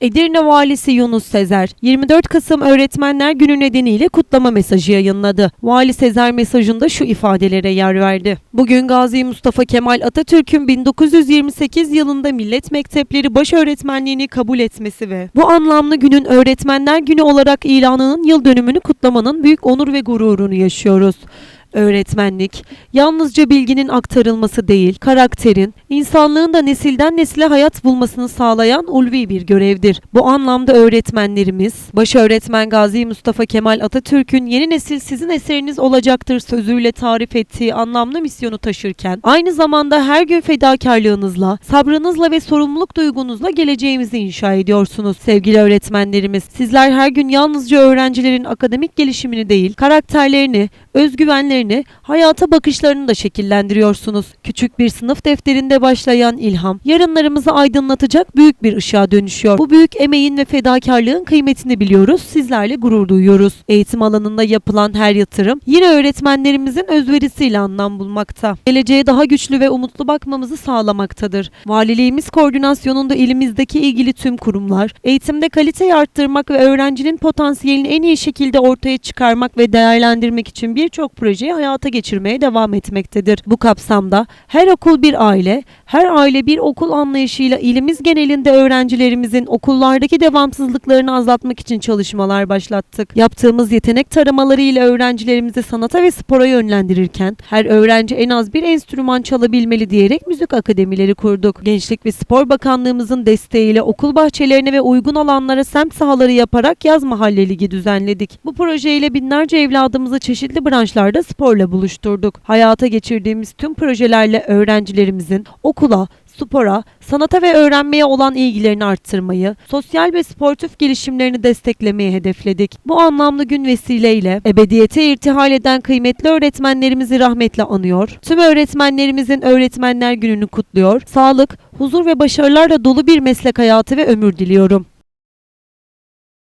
Edirne Valisi Yunus Sezer, 24 Kasım Öğretmenler Günü nedeniyle kutlama mesajı yayınladı. Vali Sezer mesajında şu ifadelere yer verdi. Bugün Gazi Mustafa Kemal Atatürk'ün 1928 yılında millet mektepleri baş öğretmenliğini kabul etmesi ve bu anlamlı günün Öğretmenler Günü olarak ilanının yıl dönümünü kutlamanın büyük onur ve gururunu yaşıyoruz. Öğretmenlik, yalnızca bilginin aktarılması değil, karakterin, insanlığın da nesilden nesile hayat bulmasını sağlayan ulvi bir görevdir. Bu anlamda öğretmenlerimiz, baş öğretmen Gazi Mustafa Kemal Atatürk'ün yeni nesil sizin eseriniz olacaktır sözüyle tarif ettiği anlamlı misyonu taşırken, aynı zamanda her gün fedakarlığınızla, sabrınızla ve sorumluluk duygunuzla geleceğimizi inşa ediyorsunuz. Sevgili öğretmenlerimiz, sizler her gün yalnızca öğrencilerin akademik gelişimini değil, karakterlerini, özgüvenlerini, hayata bakışlarını da şekillendiriyorsunuz. Küçük bir sınıf defterinde başlayan ilham, yarınlarımızı aydınlatacak büyük bir ışığa dönüşüyor. Bu büyük emeğin ve fedakarlığın kıymetini biliyoruz, sizlerle gurur duyuyoruz. Eğitim alanında yapılan her yatırım, yine öğretmenlerimizin özverisiyle anlam bulmakta. Geleceğe daha güçlü ve umutlu bakmamızı sağlamaktadır. Valiliğimiz koordinasyonunda ilimizdeki ilgili tüm kurumlar, eğitimde kaliteyi arttırmak ve öğrencinin potansiyelini en iyi şekilde ortaya çıkarmak ve değerlendirmek için birçok projeyi hayata geçirmeye devam etmektedir. Bu kapsamda her okul bir aile, her aile bir okul anlayışıyla ilimiz genelinde öğrencilerimizin okullardaki devamsızlıklarını azaltmak için çalışmalar başlattık. Yaptığımız yetenek taramaları ile öğrencilerimizi sanata ve spora yönlendirirken her öğrenci en az bir enstrüman çalabilmeli diyerek müzik akademileri kurduk. Gençlik ve Spor Bakanlığımızın desteğiyle okul bahçelerine ve uygun alanlara semt sahaları yaparak yaz mahalle ligi düzenledik. Bu projeyle binlerce evladımızı çeşitli branşlarda sporla buluşturduk. Hayata geçirdiğimiz tüm projelerle öğrencilerimizin okula, spora, sanata ve öğrenmeye olan ilgilerini arttırmayı, sosyal ve sportif gelişimlerini desteklemeyi hedefledik. Bu anlamlı gün vesileyle ebediyete irtihal eden kıymetli öğretmenlerimizi rahmetle anıyor. Tüm öğretmenlerimizin Öğretmenler Günü'nü kutluyor. Sağlık, huzur ve başarılarla dolu bir meslek hayatı ve ömür diliyorum.